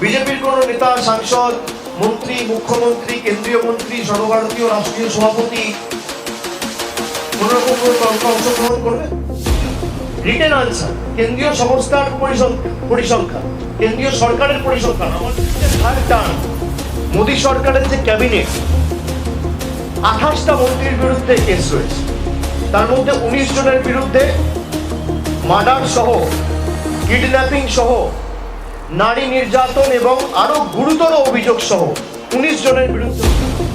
বিজেপির কোন নেতা, সাংসদ, মন্ত্রী, মুখ্যমন্ত্রী, কেন্দ্রীয় মন্ত্রী, সর্বভারতীয় রাষ্ট্রীয় সভাপতি কোন রকম কোনো তর্কে অংশগ্রহণ করবে? রিটেন আনসার কেন্দ্রীয় সংস্থার পরিসং- পরিসংখ্যান, কেন্দ্রীয় সরকারের পরিসংখ্যান থার্ড টার্ম মোদী সরকারের যে ক্যাবিনেট আঠাশটা মন্ত্রীর বিরুদ্ধে কেস রয়েছে। তার মধ্যে উনিশ জনের বিরুদ্ধে মার্ডার সহ কিডন্যাপিং সহ নারী নির্যাতন এবং আরও গুরুতর অভিযোগ সহ উনিশ জনের বিরুদ্ধে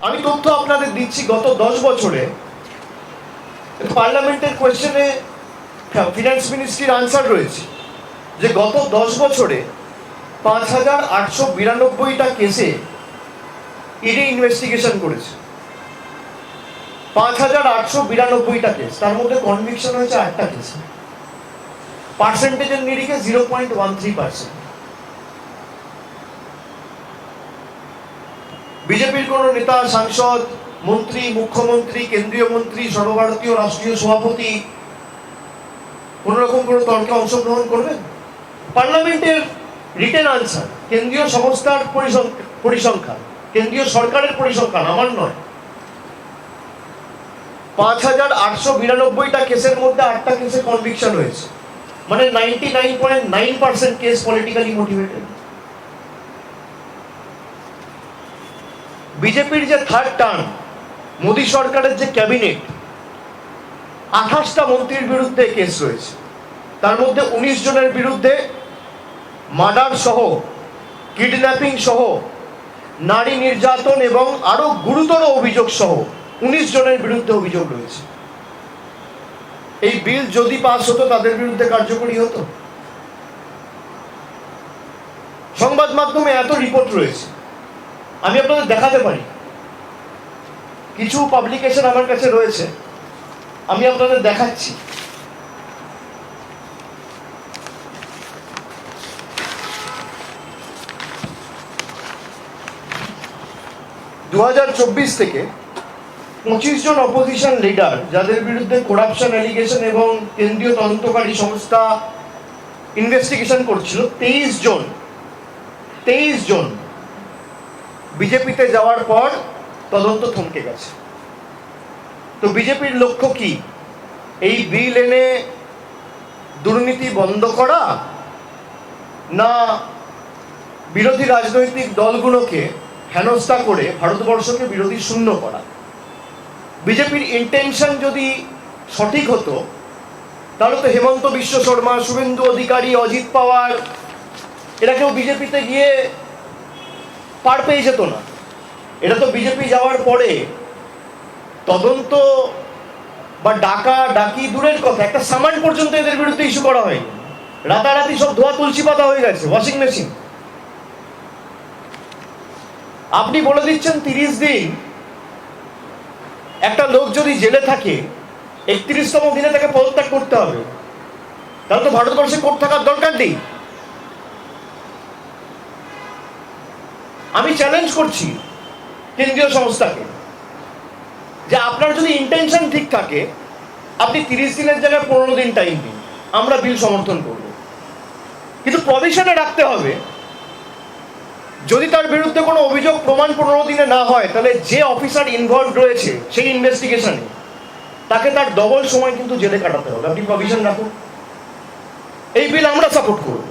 আমি তথ্য আপনাদের দিচ্ছি, গত দশ বছরে। পার্লামেন্টের কোয়েশ্চেনে ফিনান্স মিনিস্ট্রির আনসার রয়েছে যে গত দশ বছরে পাঁচ হাজার আটশো বিরানব্বইটা কেসে ইডি ইনভেস্টিগেশন করেছে। পাঁচ হাজার আটশো বিরানব্বইটা কেস, তার মধ্যে কনভিকশন হয়েছে আটটা কেস। পার্সেন্টেজের নিরিখে zero point one three percent বিজেপির কোন নেতা, সাংসদ, মন্ত্রী, মুখ্যমন্ত্রী, কেন্দ্রীয় মন্ত্রী, সর্বভারতীয় রাষ্ট্রীয় সভাপতি কোন রকম কোনো তর্কে অংশগ্রহণ করবেন পার্লামেন্টের রিটেন আনসার কেন্দ্রীয় সংস্থার পরিসং- পরিসংখ্যান, কেন্দ্রীয় সরকারের পরিসংখ্যান, আমার নয়। পাঁচ হাজার আটশো বিরানব্বইটা কেসের মধ্যে আটটা কেসে কনভিকশন হয়েছে। মানে ninety nine point nine percent case politically motivated বিজেপির যে থার্ড টার্ম মোদী সরকারের যে ক্যাবিনেট আঠাশটা মন্ত্রীর বিরুদ্ধে কেস রয়েছে। তার মধ্যে উনিশ জনের বিরুদ্ধে মার্ডার সহ কিডন্যাপিং সহ, নারী নির্যাতন এবং আরও গুরুতর অভিযোগ সহ উনিশ জনের বিরুদ্ধে অভিযোগ রয়েছে। এই বিল যদি পাস হতো, তাদের বিরুদ্ধে কার্যকরী হতো? সংবাদ মাধ্যমে এত রিপোর্ট রয়েছে। আমি আপনাদের দেখাতে পারি। কিছু পাবলিকেশন আমার কাছে রয়েছে। আমি আপনাদের দেখাচ্ছি। দু হাজার চব্বিশ থেকে পঁচিশ জন অপোজিশন লিডার যাদের বিরুদ্ধে করাপশন অ্যালিগেশন এবং কেন্দ্রীয় তদন্তকারী সংস্থা ইনভেস্টিগেশন করছিল, তেইশ জন তেইশ জন বিজেপিতে যাওয়ার পর তদন্ত থমকে গেছে। তো বিজেপির লক্ষ্য কি? এই বিল এনে দুর্নীতি বন্ধ করা না বিরোধী রাজনৈতিক দলগুলোকে হেনস্থা করে ভারতবর্ষকে বিরোধী শূন্য করা? বিজেপির ইন্টেনশন যদি সঠিক হতো, তাহলে তো হেমন্ত বিশ্ব শর্মা, শুভেন্দু অধিকারী, অজিত পাওয়ার, এরা কেউ বিজেপিতে গিয়ে পার পেয়ে যেত না। এটা তো বিজেপি যাওয়ার পরে তদন্ত বা ডাকা, ডাকি দূরের কথা। একটা সামান পর্যন্ত এদের বিরুদ্ধে ইস্যু করা হয়নি। রাতারাতি সব ধোয়া তুলসী পাতা হয়ে গেছে ওয়াশিং মেশিন আপনি বলে দিচ্ছেন তিরিশ দিন একটা লোক যদি জেলে থাকে, একত্রিশতম দিনে তাকে পদত্যাগ করতে হবে। তাহলে তো ভারতবর্ষে কোর্ট থাকার দরকার নেই। আমি চ্যালেঞ্জ করছি কেন্দ্রীয় সংস্থাকে যে আপনার যদি ইন্টেনশন ঠিক থাকে, আপনি তিরিশ দিনের জায়গায় পনেরো দিন টাইম দিন, আমরা বিল সমর্থন করব। কিন্তু প্রভিশনে রাখতে হবে, যদি তার বিরুদ্ধে কোনো অভিযোগ প্রমাণ পনেরো দিনে না হয়, তাহলে যে অফিসার ইনভলভ রয়েছে সেই ইনভেস্টিগেশনে তাকে তার ডবল সময় কিন্তু জেলে কাটাতে হবে। আপনি প্রভিশন রাখুন। এই বিল আমরা সাপোর্ট করব।